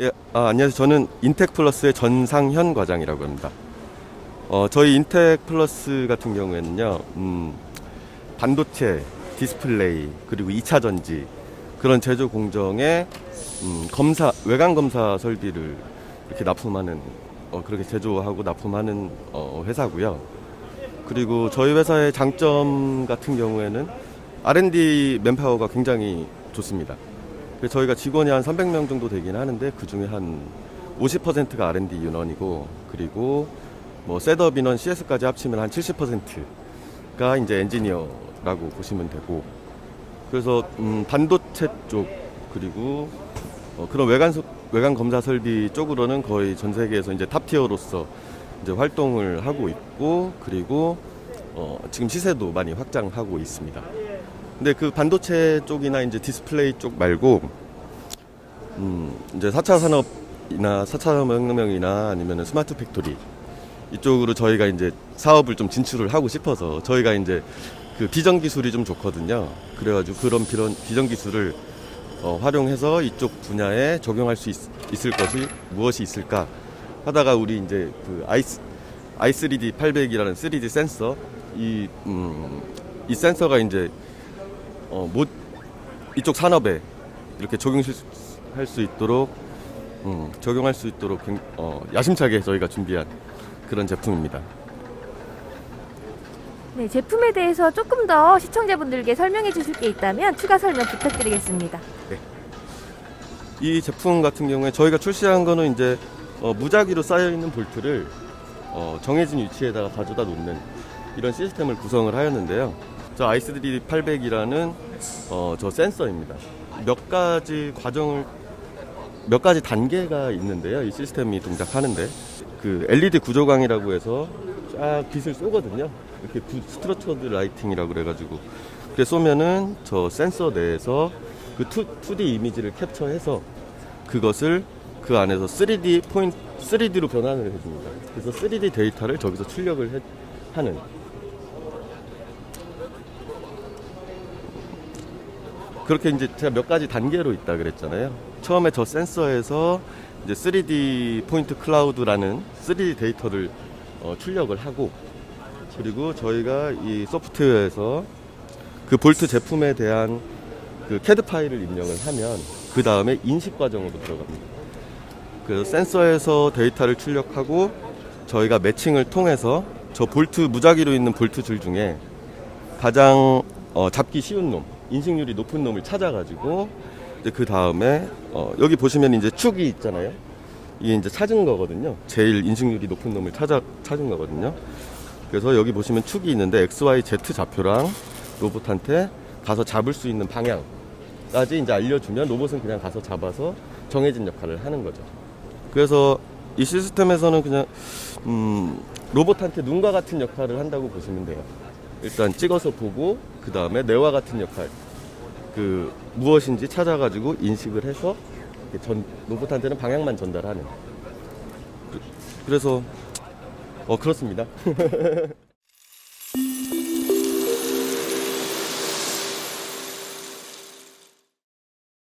예, 아, 안녕하세요. 저는 인텍 플러스의 전상현 과장이라고 합니다. 어, 저희 인텍 플러스 같은 경우에는요, 음, 반도체, 디스플레이, 그리고 2차 전지, 그런 제조 공정에 음, 검사, 외관 검사 설비를 이렇게 납품하는, 어, 그렇게 제조하고 납품하는 어, 회사고요. 그리고 저희 회사의 장점 같은 경우에는 R&D 맨파워가 굉장히 좋습니다. 저희가 직원이 한 300명 정도 되긴 하는데 그 중에 한 50%가 R&D 인원이고 그리고 뭐 셋업 인원 CS까지 합치면 한 70%가 이제 엔지니어라고 보시면 되고 그래서 음, 반도체 쪽 그리고 어, 그런 외관 소- 외관 검사 설비 쪽으로는 거의 전 세계에서 이제 탑 티어로서 이제 활동을 하고 있고 그리고 어, 지금 시세도 많이 확장하고 있습니다. 근데 그 반도체 쪽이나 이제 디스플레이 쪽 말고 음 이제 4차 산업이나 4차 산업혁명이나 아니면 스마트 팩토리 이쪽으로 저희가 이제 사업을 좀 진출을 하고 싶어서 저희가 이제 그 비전 기술이 좀 좋거든요. 그래가지고 그런 비런 비전 기술을 어, 활용해서 이쪽 분야에 적용할 수 있, 있을 것이 무엇이 있을까 하다가 우리 이제 그 아이스 i3D 800이라는 3D 센서 이, 음, 이 센서가 이제 어, 못 이쪽 산업에 이렇게 적용할 수 있도록 음, 적용할 수 있도록 굉- 어, 야심차게 저희가 준비한 그런 제품입니다. 네, 제품에 대해서 조금 더 시청자분들께 설명해 주실 게 있다면 추가 설명 부탁드리겠습니다. 이 제품 같은 경우에 저희가 출시한 거는 이제 어, 무작위로 쌓여 있는 볼트를 어, 정해진 위치에다가 가져다 놓는 이런 시스템을 구성을 하였는데요. 저 i3D 800이라는 어, 저 센서입니다. 몇 가지 과정을 몇 가지 단계가 있는데요. 이 시스템이 동작하는데 그 LED 구조광이라고 해서 쫙 빛을 쏘거든요. 이렇게 구, 스트러처드 라이팅이라고 그래가지고 그래 쏘면은 저 센서 내에서 그 2, d 이미지를 캡처해서 그것을 그 안에서 3D 포인트 3D로 변환을 해줍니다. 그래서 3D 데이터를 저기서 출력을 해- 하는 그렇게 이제 제가 몇 가지 단계로 있다 그랬잖아요. 처음에 저 센서에서 이제 3D 포인트 클라우드라는 3D 데이터를 어, 출력을 하고 그리고 저희가 이 소프트웨어에서 그 볼트 제품에 대한 그 캐드 파일을 입력을 하면 그 다음에 인식 과정으로 들어갑니다. 그래서 센서에서 데이터를 출력하고 저희가 매칭을 통해서 저 볼트 무작위로 있는 볼트 줄 중에 가장 어, 잡기 쉬운 놈, 인식률이 높은 놈을 찾아가지고 이제 그 다음에 어, 여기 보시면 이제 축이 있잖아요. 이게 이제 찾은 거거든요. 제일 인식률이 높은 놈을 찾아 찾은 거거든요. 그래서 여기 보시면 축이 있는데 X, Y, Z 좌표랑 로봇한테 가서 잡을 수 있는 방향까지 이제 알려주면 로봇은 그냥 가서 잡아서 정해진 역할을 하는 거죠. 그래서 이 시스템에서는 그냥 음, 로봇한테 눈과 같은 역할을 한다고 보시면 돼요. 일단 찍어서 보고 그 다음에 뇌와 같은 역할 그 무엇인지 찾아가지고 인식을 해서 전 로봇한테는 방향만 전달하는. 그- 그래서 어 그렇습니다.